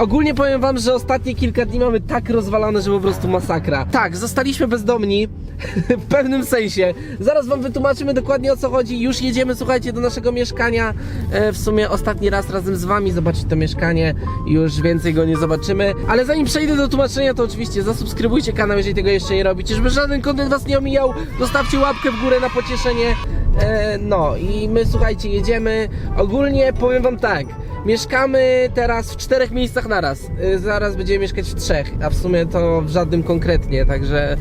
Ogólnie powiem wam, że ostatnie kilka dni mamy tak rozwalone, że po prostu masakra. Tak, zostaliśmy bezdomni w pewnym sensie. Zaraz wam wytłumaczymy dokładnie o co chodzi. Już jedziemy, słuchajcie, do naszego mieszkania. E, w sumie ostatni raz razem z wami zobaczyć to mieszkanie. Już więcej go nie zobaczymy. Ale zanim przejdę do tłumaczenia, to oczywiście zasubskrybujcie kanał, jeżeli tego jeszcze nie robicie, żeby żaden kontent was nie omijał. Zostawcie łapkę w górę na pocieszenie. E, no i my słuchajcie, jedziemy. Ogólnie powiem wam tak. Mieszkamy teraz w czterech miejscach naraz. Y, Zaraz będziemy mieszkać w trzech, a w sumie to w żadnym konkretnie, także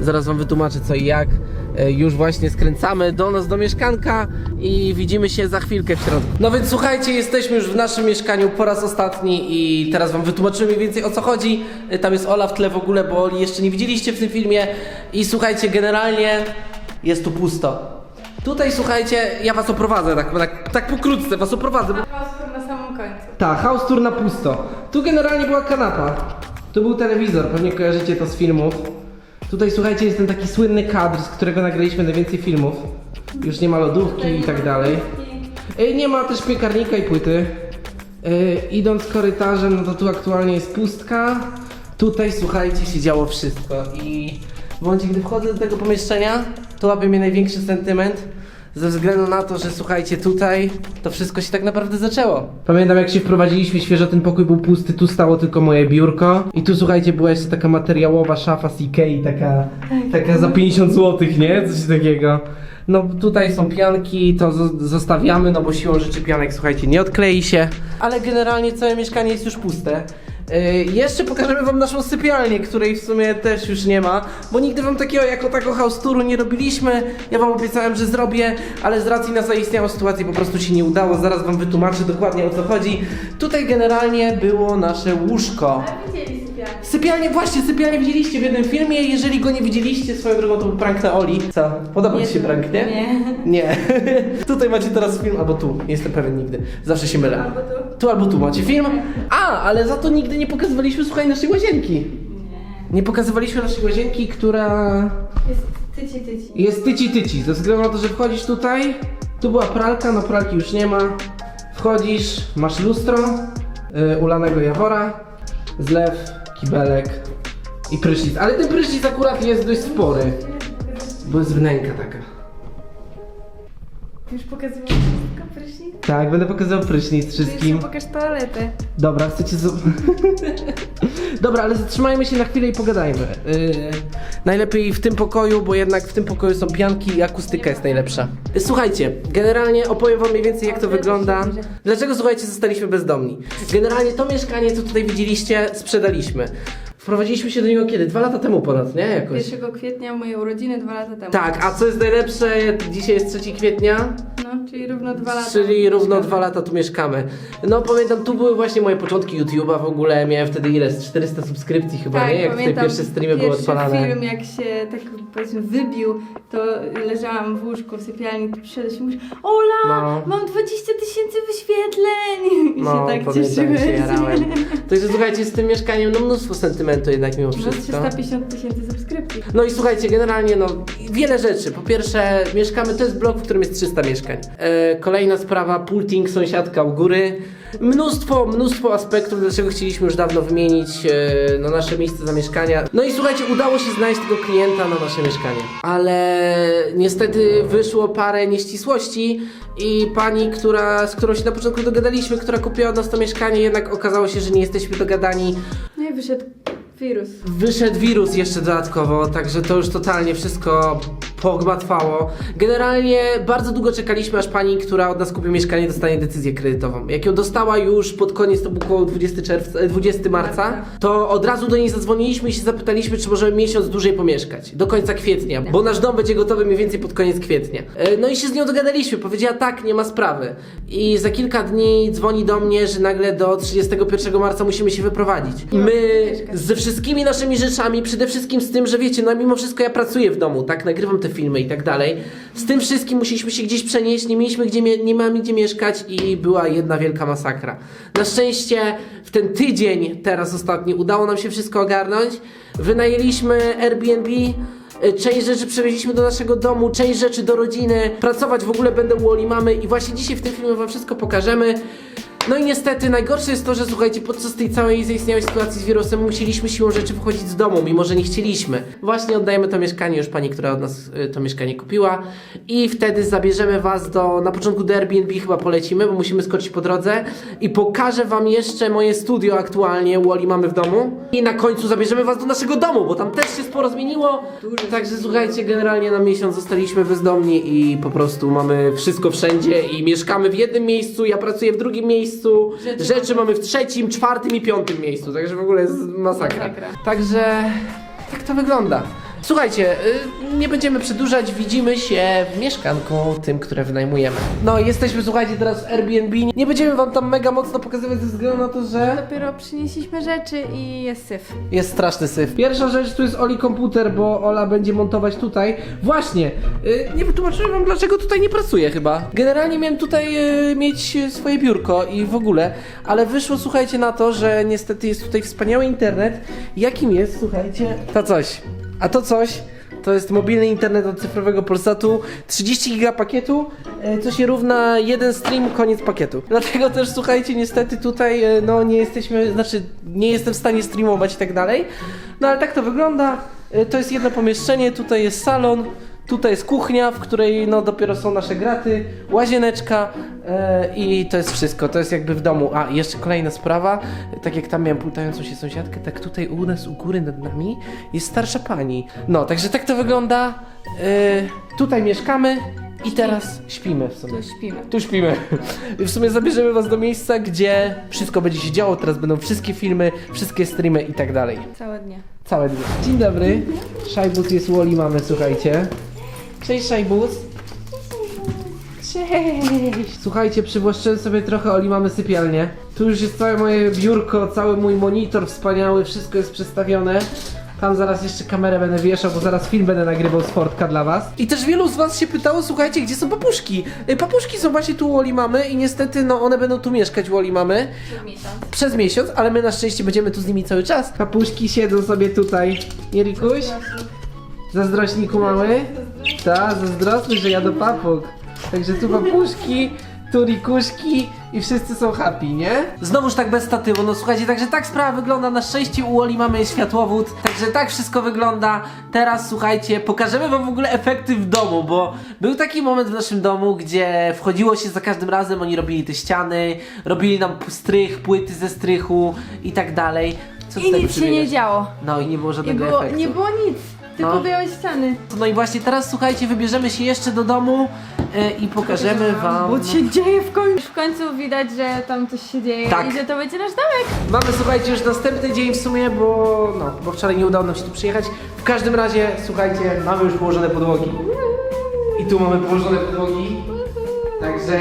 zaraz wam wytłumaczę co i jak. Y, Już właśnie skręcamy do nas do mieszkanka i widzimy się za chwilkę w środku. No więc słuchajcie, jesteśmy już w naszym mieszkaniu po raz ostatni i teraz wam wytłumaczymy mniej więcej o co chodzi. Y, Tam jest Ola w tle w ogóle, bo Oli jeszcze nie widzieliście w tym filmie. I słuchajcie, generalnie jest tu pusto. Tutaj słuchajcie, ja was oprowadzę, tak, tak, tak pokrótce was oprowadzę. bo- Chaos na samym końcu. tak, house tour na pusto. Tu generalnie była kanapa. Tu był telewizor, pewnie kojarzycie to z filmów. Tutaj słuchajcie, jest ten taki słynny kadr, z którego nagraliśmy najwięcej filmów. Już nie ma lodówki i tak dalej. Ej, Nie ma też piekarnika i płyty. Ej, idąc korytarzem, no to tu aktualnie jest pustka. Tutaj słuchajcie, się działo wszystko i w momencie, gdy wchodzę do tego pomieszczenia, to łapie mnie największy sentyment. Ze względu na to, że słuchajcie, tutaj to wszystko się tak naprawdę zaczęło. Pamiętam jak się wprowadziliśmy świeżo, ten pokój był pusty, tu stało tylko moje biurko. I tu słuchajcie, była jeszcze taka materiałowa szafa z Ikei, taka, taka za 50 zł, nie? Coś takiego. No tutaj są pianki, to zo- zostawiamy, no bo siłą rzeczy pianek, słuchajcie, nie odklei się. Ale generalnie całe mieszkanie jest już puste. Yy, jeszcze pokażemy wam naszą sypialnię, której w sumie też już nie ma, bo nigdy wam takiego jako takiego house touru nie robiliśmy. Ja wam obiecałem, że zrobię, ale z racji na zaistniałą sytuację po prostu się nie udało. Zaraz wam wytłumaczę dokładnie o co chodzi. Tutaj generalnie było nasze łóżko. A widzieli sypialnię. Sypialnie, właśnie, sypialnie widzieliście w jednym filmie. Jeżeli go nie widzieliście, swoją drogą to był prank na Oli. Co? Podoba ci się prank, nie? Nie. Nie. Tutaj macie teraz film, albo tu. Nie jestem pewien nigdy. Zawsze się mylę. Albo tu. Tu albo tu macie film. A, ale za to nigdy nie pokazywaliśmy, słuchaj, naszej łazienki. Nie. Nie pokazywaliśmy naszej łazienki, która Jest tyci tyci. jest tyci tyci. Ze względu na to, że wchodzisz tutaj, tu była pralka, no pralki już nie ma. Wchodzisz, masz lustro, yy, ulanego jawora, zlew, kibelek i prysznic. Ale ten prysznic akurat jest dość spory, bo jest wnęka taka. Już pokazywał wszystko prysznic? Tak, będę pokazywał prysznic Ty wszystkim. jeszcze pokaż toaletę. Dobra, chcecie z... Dobra, ale zatrzymajmy się na chwilę i pogadajmy. Yy, najlepiej w tym pokoju, bo jednak w tym pokoju są pianki i akustyka jest najlepsza. Słuchajcie, generalnie opowiem wam mniej więcej jak to wygląda. Dlaczego, słuchajcie, zostaliśmy bezdomni? Generalnie to mieszkanie, co tutaj widzieliście, sprzedaliśmy. Wprowadziliśmy się do niego kiedy? Dwa lata temu ponad, nie? Jakoś. 1 kwietnia moje urodziny dwa lata temu. Tak, a co jest najlepsze, dzisiaj jest 3 kwietnia, No, czyli równo dwa lata. Czyli równo dwa lata tu mieszkamy. No pamiętam, tu były właśnie moje początki YouTube'a w ogóle, miałem wtedy ile? Z 400 subskrypcji chyba, Tak, nie? Jak pamiętam pierwsze streamy były odpalane. film, jak się tak powiedzmy wybił, to leżałam w łóżku w sypialni, tu przyszedłeś i mówisz Ola, No. mam 20 tysięcy wyświetleń! I No, się tak cieszyłeś. się jarałem. Także słuchajcie, z tym mieszkaniem no mnóstwo sentymentu jednak mimo No, wszystko. 350 tysięcy subskrypcji. No i słuchajcie, generalnie no wiele rzeczy. Po pierwsze, mieszkamy, to jest blok, w którym jest 300 mieszkań. E, kolejna sprawa, pulting, sąsiadka u góry. Mnóstwo, mnóstwo aspektów, dlaczego chcieliśmy już dawno wymienić e, no, nasze miejsce zamieszkania. No i słuchajcie, udało się znaleźć tego klienta na nasze mieszkanie. Ale niestety wyszło parę nieścisłości i pani, która, z którą się na początku dogadaliśmy, która kupiła od nas to mieszkanie, jednak okazało się, że nie jesteśmy dogadani. No i wyszedł wirus. Wyszedł wirus jeszcze dodatkowo, także to już totalnie wszystko pogmatwało. Generalnie bardzo długo czekaliśmy, aż pani, która od nas kupi mieszkanie, dostanie decyzję kredytową. Jak ją dostała już pod koniec, to było około 20, czerwca, e, 20 marca, to od razu do niej zadzwoniliśmy i się zapytaliśmy, czy możemy miesiąc dłużej pomieszkać. Do końca kwietnia, bo nasz dom będzie gotowy mniej więcej pod koniec kwietnia. E, No i się z nią dogadaliśmy, powiedziała tak, nie ma sprawy. I za kilka dni dzwoni do mnie, że nagle do 31 marca musimy się wyprowadzić. My ze wszystkimi naszymi rzeczami, przede wszystkim z tym, że wiecie, no mimo wszystko ja pracuję w domu, tak, nagrywam te filmy i tak dalej. Z tym wszystkim musieliśmy się gdzieś przenieść, nie mieliśmy gdzie, nie mamy gdzie mieszkać i była jedna wielka masakra. Na szczęście w ten tydzień, teraz ostatni, udało nam się wszystko ogarnąć. Wynajęliśmy Airbnb, y, Część rzeczy przewieźliśmy do naszego domu, część rzeczy do rodziny. Pracować w ogóle będę u Oli mamy i właśnie dzisiaj w tym filmie wam wszystko pokażemy. No i niestety najgorsze jest to, że słuchajcie, podczas tej całej zaistniałej sytuacji z wirusem musieliśmy siłą rzeczy wychodzić z domu, mimo że nie chcieliśmy. Właśnie oddajemy to mieszkanie już pani, która od nas y, to mieszkanie kupiła i wtedy zabierzemy was do, na początku do Airbnb chyba polecimy, bo musimy skoczyć po drodze i pokażę wam jeszcze moje studio aktualnie, Wally mamy w domu i na końcu zabierzemy was do naszego domu, bo tam też się sporo zmieniło. Także słuchajcie, generalnie na miesiąc zostaliśmy bezdomni i po prostu mamy wszystko wszędzie i mieszkamy w jednym miejscu, ja pracuję w drugim miejscu, rzeczy, Rzeczy mamy w trzecim, czwartym i piątym miejscu, także w ogóle jest masakra. Masakra. Także tak to wygląda. Słuchajcie, y, nie będziemy przedłużać, widzimy się w mieszkanku tym, które wynajmujemy. No, jesteśmy, słuchajcie, teraz w Airbnb. Nie będziemy wam tam mega mocno pokazywać ze względu na to, że Dopiero przynieśliśmy rzeczy i jest syf. jest straszny syf. Pierwsza rzecz tu jest Oli komputer, bo Ola będzie montować tutaj. Właśnie, y, nie wytłumaczyłem wam dlaczego tutaj nie pracuję chyba. Generalnie miałem tutaj y, mieć y, swoje biurko i w ogóle, ale wyszło słuchajcie na to, że niestety jest tutaj wspaniały internet. Jakim jest, słuchajcie, to coś. A to coś to jest mobilny internet od cyfrowego Polsatu, 30 giga pakietu, e, co się równa jeden stream, koniec pakietu. Dlatego też słuchajcie, niestety tutaj e, no nie jesteśmy, znaczy nie jestem w stanie streamować i tak dalej. No ale tak to wygląda. E, To jest jedno pomieszczenie, tutaj jest salon. Tutaj jest kuchnia, w której no dopiero są nasze graty, łazieneczka e, i to jest wszystko. To jest jakby w domu. A, i jeszcze kolejna sprawa. Tak jak tam miałem pultającą się sąsiadkę, tak tutaj u nas u góry nad nami jest starsza pani. No, także tak to wygląda. E, tutaj mieszkamy i teraz śpimy w sumie. Tu śpimy. Tu śpimy. I w sumie zabierzemy was do miejsca, gdzie wszystko będzie się działo. Teraz będą wszystkie filmy, wszystkie streamy i tak dalej. Całe dnie. Całe dnie. Dzień dobry. Szajbus jest Woli mamy, słuchajcie. Cześć Szajbus. Cześć. Słuchajcie, przywłaszczyłem sobie trochę Oli mamy sypialnię. Tu już jest całe moje biurko, cały mój monitor wspaniały, wszystko jest przestawione. Tam zaraz jeszcze kamerę będę wieszał, bo zaraz film będę nagrywał z Fortka dla was. I też wielu z was się pytało, słuchajcie, gdzie są papuszki? Y, Papuszki są właśnie tu u Oli mamy i niestety, no one będą tu mieszkać u Oli mamy Miesiąc. przez miesiąc, ale my na szczęście będziemy tu z nimi cały czas. Papuszki siedzą sobie tutaj. Nie Rikuś? Zazdrośniku mały? Tak, zazdrosny, że ja do papug. Także tu papuszki, tu rikuszki i wszyscy są happy, nie? Znowuż tak bez statywu, no słuchajcie, także tak sprawa wygląda. Na szczęście u Oli mamy światłowód, także tak wszystko wygląda. Teraz słuchajcie, pokażemy wam w ogóle efekty w domu, bo był taki moment w naszym domu, gdzie wchodziło się za każdym razem, oni robili te ściany, robili nam strych, płyty ze strychu i tak dalej. Co I tutaj nic się nie działo. No i nie było Nie żadnego było, efektu. nie było nic. Tylko No. białe ściany. No i właśnie teraz słuchajcie, wybierzemy się jeszcze do domu e, i pokażemy wam. Bo się dzieje w końcu. W końcu widać, że tam coś się dzieje Tak. i że to będzie nasz domek. Mamy słuchajcie już następny dzień w sumie, bo no, bo wczoraj nie udało nam się tu przyjechać. W każdym razie, słuchajcie, mamy już położone podłogi. I tu mamy położone podłogi. Także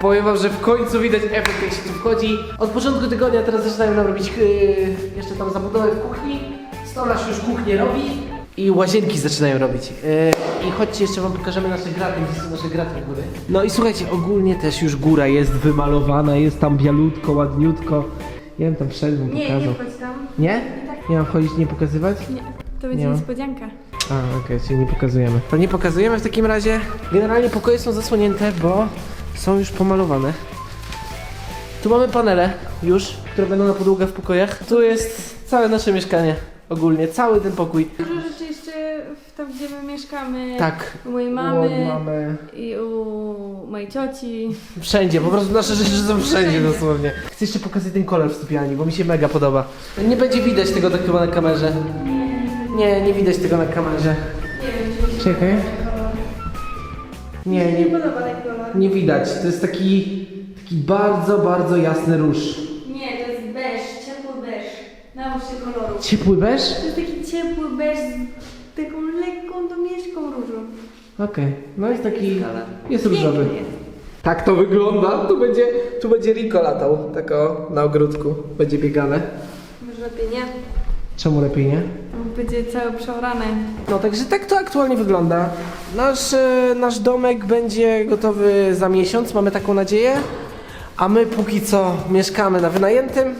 powiem wam, że w końcu widać efekt jak się tu wchodzi. Od początku tygodnia teraz zaczynają nam robić yy, jeszcze tam zabudowę w kuchni. Stolarz już kuchnię robi. I łazienki zaczynają robić. Yy, I chodźcie, jeszcze wam pokażemy nasze graty, gdzie są nasze graty w góry. No i słuchajcie, ogólnie też już góra jest wymalowana, jest tam bialutko, ładniutko. Ja bym tam wszedł, bym Nie, pokazał. nie wchodź tam. Nie? Nie mam wchodzić, nie pokazywać? Nie, to będzie Nie niespodzianka. A, okej, czyli nie pokazujemy. To nie pokazujemy w takim razie. Generalnie pokoje są zasłonięte, bo są już pomalowane. Tu mamy panele już, które będą na podłogach w pokojach. Tu jest całe nasze mieszkanie. Ogólnie, cały ten pokój. W tam, gdzie my mieszkamy. Tak. U mojej mamy. mamy. I u mojej cioci. Wszędzie, po prostu nasze rzeczy są wszędzie dosłownie. Chcę jeszcze pokazać ten kolor w sypialni, bo mi się mega podoba. Nie będzie widać tego tak chyba na kamerze. Nie, nie widać tego na kamerze. Czekaj. Nie, nie, podoba ten kolor. Nie widać, to jest taki, taki bardzo, bardzo jasny róż. Nie, to jest beż, ciepły beż. Naucz się koloru. Ciepły beż? To jest taki ciepły beż z taką lekką domieszką różu. Okej, no jest taki, jest różowy. jest. Tak to wygląda, tu będzie, tu będzie Rico latał, tak o, na ogródku, będzie biegane. Może lepiej nie. Czemu lepiej nie? Będzie całe przeorane. No także tak to aktualnie wygląda. Nasz, e, nasz domek będzie gotowy za miesiąc, mamy taką nadzieję. A my póki co mieszkamy na wynajętym. e,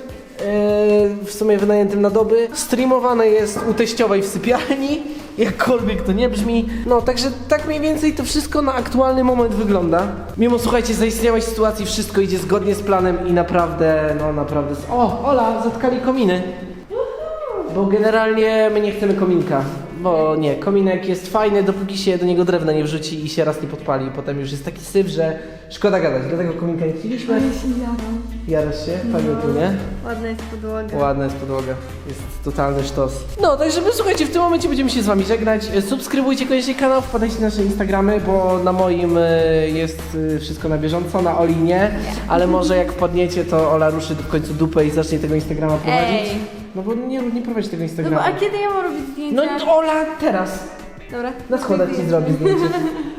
w sumie wynajętym na doby. Streamowane jest u teściowej w sypialni. Jakkolwiek to nie brzmi. No, także tak mniej więcej to wszystko na aktualny moment wygląda. Mimo, słuchajcie, zaistniałej sytuacji wszystko idzie zgodnie z planem i naprawdę, no naprawdę... O, Ola, zatkali kominy. Bo generalnie my nie chcemy kominka. Bo nie, kominek jest fajny, dopóki się do niego drewna nie wrzuci i się raz nie podpali. Potem już jest taki syf, że szkoda gadać. Dlatego kominka nie chcieliśmy. Ale się jaram. Jarasz się? Fajnie tu, nie? Ładna jest podłoga. Ładna jest podłoga. Jest totalny sztos. No, także my słuchajcie, w tym momencie będziemy się z wami żegnać. E, Subskrybujcie koniecznie kanał, wpadajcie na nasze Instagramy, bo na moim e, jest e, wszystko na bieżąco, na Oli nie. Ale może jak wpadniecie, to Ola ruszy w końcu dupę i zacznie tego Instagrama prowadzić. Ej. No bo nie, nie tego No bo, Instagrama. a kiedy ja mam robić No zdjęcia? Ola, teraz. Dobra. Na schodach ci zrobię zdjęcie.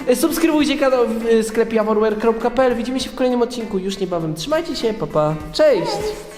E, Subskrybujcie kanał w e, sklepie awarware.pl. Widzimy się w kolejnym odcinku już niebawem. Trzymajcie się, papa. Cześć!